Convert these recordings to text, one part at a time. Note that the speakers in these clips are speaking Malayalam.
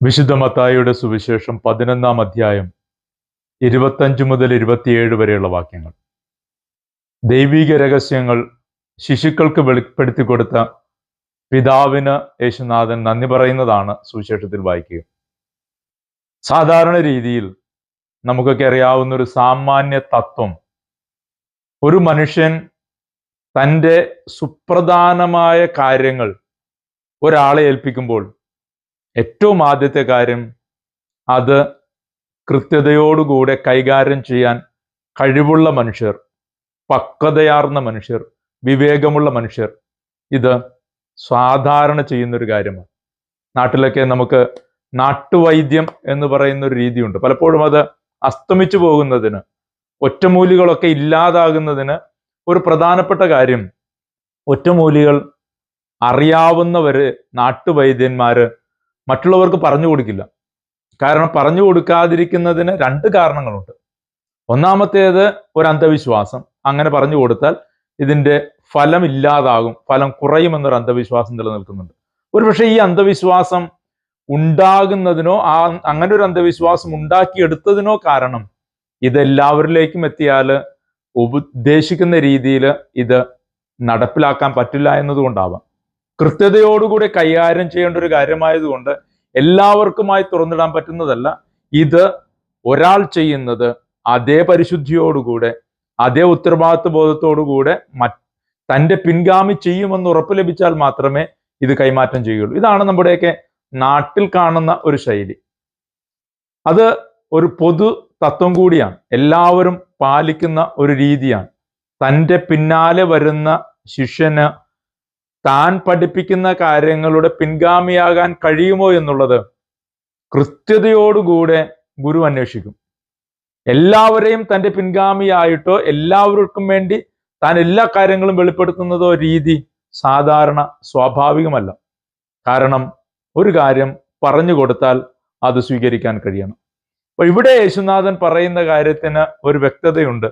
വിശുദ്ധ മത്തായിയുടെ സുവിശേഷം പതിനൊന്നാം അധ്യായം ഇരുപത്തഞ്ച് മുതൽ ഇരുപത്തിയേഴ് വരെയുള്ള വാക്യങ്ങൾ. ദൈവീക രഹസ്യങ്ങൾ ശിശുക്കൾക്ക് വെളിപ്പെടുത്തി കൊടുത്ത പിതാവിന് യേശുനാഥൻ നന്ദി പറയുന്നതാണ് സുവിശേഷത്തിൽ വായിക്കുക. സാധാരണ രീതിയിൽ നമുക്കൊക്കെ അറിയാവുന്ന ഒരു സാമാന്യ തത്വം ഒരു മനുഷ്യൻ തന്റെ സുപ്രധാനമായ കാര്യങ്ങൾ ഒരാളെ ഏൽപ്പിക്കുമ്പോൾ ഏറ്റവും ആദ്യത്തെ കാര്യം അത് കൃത്യതയോടുകൂടെ കൈകാര്യം ചെയ്യാൻ കഴിവുള്ള മനുഷ്യർ പക്വതയാർന്ന മനുഷ്യർ വിവേകമുള്ള മനുഷ്യർ ഇത് സാധാരണ ചെയ്യുന്നൊരു കാര്യമാണ്. നാട്ടിലൊക്കെ നമുക്ക് നാട്ടുവൈദ്യം എന്ന് പറയുന്ന ഒരു രീതിയുണ്ട്. പലപ്പോഴും അത് അസ്തമിച്ചു പോകുന്നതിന് ഒറ്റമൂലികളൊക്കെ ഇല്ലാതാകുന്നതിന് ഒരു പ്രധാനപ്പെട്ട കാര്യം ഒറ്റമൂലികൾ അറിയാവുന്നവര് നാട്ടുവൈദ്യന്മാര് മറ്റുള്ളവർക്ക് പറഞ്ഞു കൊടുക്കില്ല. കാരണം പറഞ്ഞു കൊടുക്കാതിരിക്കുന്നതിന് രണ്ട് കാരണങ്ങളുണ്ട്. ഒന്നാമത്തേത് ഒരു അന്ധവിശ്വാസം. അങ്ങനെ പറഞ്ഞു കൊടുത്താൽ ഇതിന്റെ ഫലം ഇല്ലാതാകും ഫലം കുറയുമെന്നൊരു അന്ധവിശ്വാസം നിലനിൽക്കുന്നുണ്ട്. ഒരുപക്ഷെ ഈ അന്ധവിശ്വാസം ഉണ്ടാകുന്നതിനോ ആ അങ്ങനെ ഒരു അന്ധവിശ്വാസം ഉണ്ടാക്കിയെടുത്തതിനോ കാരണം ഇതെല്ലാവരിലേക്കും എത്തിയാൽ ഉപദേശിക്കുന്ന രീതിയിൽ ഇത് നടപ്പിലാക്കാൻ പറ്റില്ല എന്നതുകൊണ്ടാവാം. കൃത്യതയോടുകൂടി കൈകാര്യം ചെയ്യേണ്ട ഒരു കാര്യമായതുകൊണ്ട് എല്ലാവർക്കുമായി തുറന്നിടാൻ പറ്റുന്നതല്ല. ഇത് ഒരാൾ ചെയ്യുന്നത് അതേ പരിശുദ്ധിയോടുകൂടെ അതേ ഉത്തരവാദിത്വ ബോധത്തോടുകൂടെ മറ്റ് തന്റെ പിൻഗാമി ചെയ്യുമെന്ന് ഉറപ്പ് ലഭിച്ചാൽ മാത്രമേ ഇത് കൈമാറ്റം ചെയ്യുള്ളൂ ഇതാണ് നമ്മുടെയൊക്കെ നാട്ടിൽ കാണുന്ന ഒരു ശൈലി. അത് ഒരു പൊതു തത്വം കൂടിയാണ്. എല്ലാവരും പാലിക്കുന്ന ഒരു രീതിയാണ്. തന്റെ പിന്നാലെ വരുന്ന ശിഷ്യന് താൻ പഠിപ്പിക്കുന്ന കാര്യങ്ങളുടെ പിൻഗാമിയാകാൻ കഴിയുമോ എന്നുള്ളത് കൃത്യതയോടുകൂടെ ഗുരു അന്വേഷിക്കും. എല്ലാവരെയും തന്റെ പിൻഗാമിയായിട്ടോ എല്ലാവർക്കും വേണ്ടി താൻ എല്ലാ കാര്യങ്ങളും വെളിപ്പെടുത്തുന്നതോ രീതി സാധാരണ സ്വാഭാവികമല്ല. കാരണം ഒരു കാര്യം പറഞ്ഞു കൊടുത്താൽ അത് സ്വീകരിക്കാൻ കഴിയണം. അപ്പൊ ഇവിടെ യേശുനാഥൻ പറയുന്ന കാര്യത്തിന് ഒരു വ്യക്തതയുണ്ട്.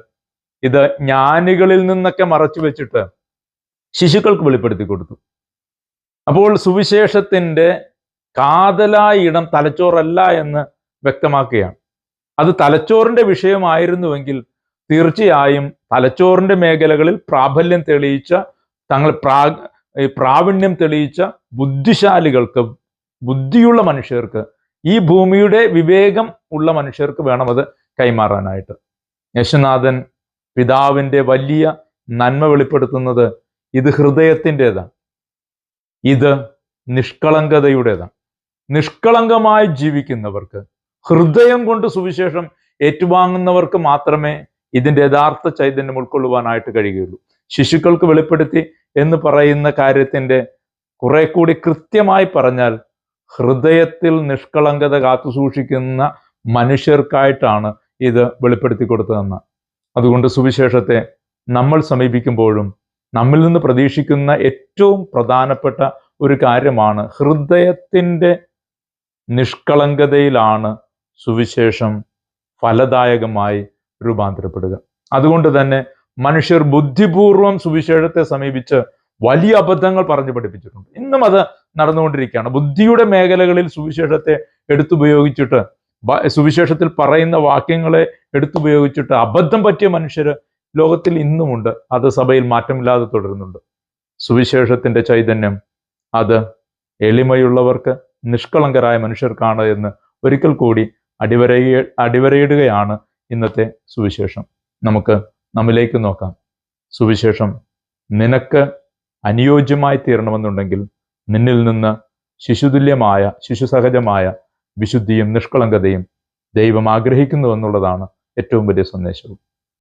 ഇത് ജ്ഞാനികളിൽ നിന്നൊക്കെ മറച്ചു വെച്ചിട്ട് ശിശുക്കൾക്ക് വെളിപ്പെടുത്തി കൊടുത്തു. അപ്പോൾ സുവിശേഷത്തിന്റെ കാതലായ ഇടം തലച്ചോറല്ല എന്ന് വ്യക്തമാക്കുകയാണ്. അത് തലച്ചോറിന്റെ വിഷയമായിരുന്നുവെങ്കിൽ തീർച്ചയായും തലച്ചോറിന്റെ മേഖലകളിൽ പ്രാബല്യം തെളിയിച്ച തങ്ങൾ പ്രാ പ്രാവീണ്യം തെളിയിച്ച ബുദ്ധിശാലികൾക്ക് ബുദ്ധിയുള്ള മനുഷ്യർക്ക് ഈ ഭൂമിയുടെ വിവേകം ഉള്ള മനുഷ്യർക്ക് വേണം അത് കൈമാറാനായിട്ട്. യശുനാഥൻ പിതാവിന്റെ വലിയ നന്മ വെളിപ്പെടുത്തുന്നത് ഇത് ഹൃദയത്തിന്റെതാണ്. ഇത് നിഷ്കളങ്കതയുടേതാണ്. നിഷ്കളങ്കമായി ജീവിക്കുന്നവർക്ക് ഹൃദയം കൊണ്ട് സുവിശേഷം ഏറ്റുവാങ്ങുന്നവർക്ക് മാത്രമേ ഇതിന്റെ യഥാർത്ഥ ചൈതന്യം ഉൾക്കൊള്ളുവാനായിട്ട് കഴിയുകയുള്ളൂ. ശിശുക്കൾക്ക് വെളിപ്പെടുത്തി എന്ന് പറയുന്ന കാര്യത്തിന്റെ കുറെ കൂടി കൃത്യമായി പറഞ്ഞാൽ ഹൃദയത്തിൽ നിഷ്കളങ്കത കാത്തു സൂക്ഷിക്കുന്ന മനുഷ്യർക്കായിട്ടാണ് ഇത് വെളിപ്പെടുത്തി കൊടുത്തതെന്ന്. അതുകൊണ്ട് സുവിശേഷത്തെ നമ്മൾ സമീപിക്കുമ്പോഴും നമ്മിൽ നിന്ന് പ്രതീക്ഷിക്കുന്ന ഏറ്റവും പ്രധാനപ്പെട്ട ഒരു കാര്യമാണ് ഹൃദയത്തിന്റെ നിഷ്കളങ്കതയിലാണ് സുവിശേഷം ഫലദായകമായി രൂപാന്തരപ്പെടുക. അതുകൊണ്ട് തന്നെ മനുഷ്യർ ബുദ്ധിപൂർവം സുവിശേഷത്തെ സമീപിച്ച് വലിയ അബദ്ധങ്ങൾ പറഞ്ഞു പഠിപ്പിച്ചിട്ടുണ്ട്. ഇന്നും അത് നടന്നുകൊണ്ടിരിക്കുകയാണ്. ബുദ്ധിയുടെ മേഖലകളിൽ സുവിശേഷത്തെ എടുത്തുപയോഗിച്ചിട്ട് സുവിശേഷത്തിൽ പറയുന്ന വാക്യങ്ങളെ എടുത്തുപയോഗിച്ചിട്ട് അബദ്ധം പറ്റിയ മനുഷ്യർ ലോകത്തിൽ ഇന്നുമുണ്ട്. അത് സഭയിൽ മാറ്റമില്ലാതെ തുടരുന്നുണ്ട്. സുവിശേഷത്തിന്റെ ചൈതന്യം അത് എളിമയുള്ളവർക്ക് നിഷ്കളങ്കരായ മനുഷ്യർക്കാണ് എന്ന് ഒരിക്കൽ കൂടി അടിവരയ അടിവരയിടുകയാണ് ഇന്നത്തെ സുവിശേഷം. നമുക്ക് നമ്മിലേക്ക് നോക്കാം. സുവിശേഷം നിനക്ക് അനുയോജ്യമായി തീരണമെന്നുണ്ടെങ്കിൽ നിന്നിൽ നിന്ന് ശിശുതുല്യമായ ശിശുസഹജമായ വിശുദ്ധിയും നിഷ്കളങ്കതയും ദൈവം ആഗ്രഹിക്കുന്നു എന്നുള്ളതാണ് ഏറ്റവും വലിയ സന്ദേശവും.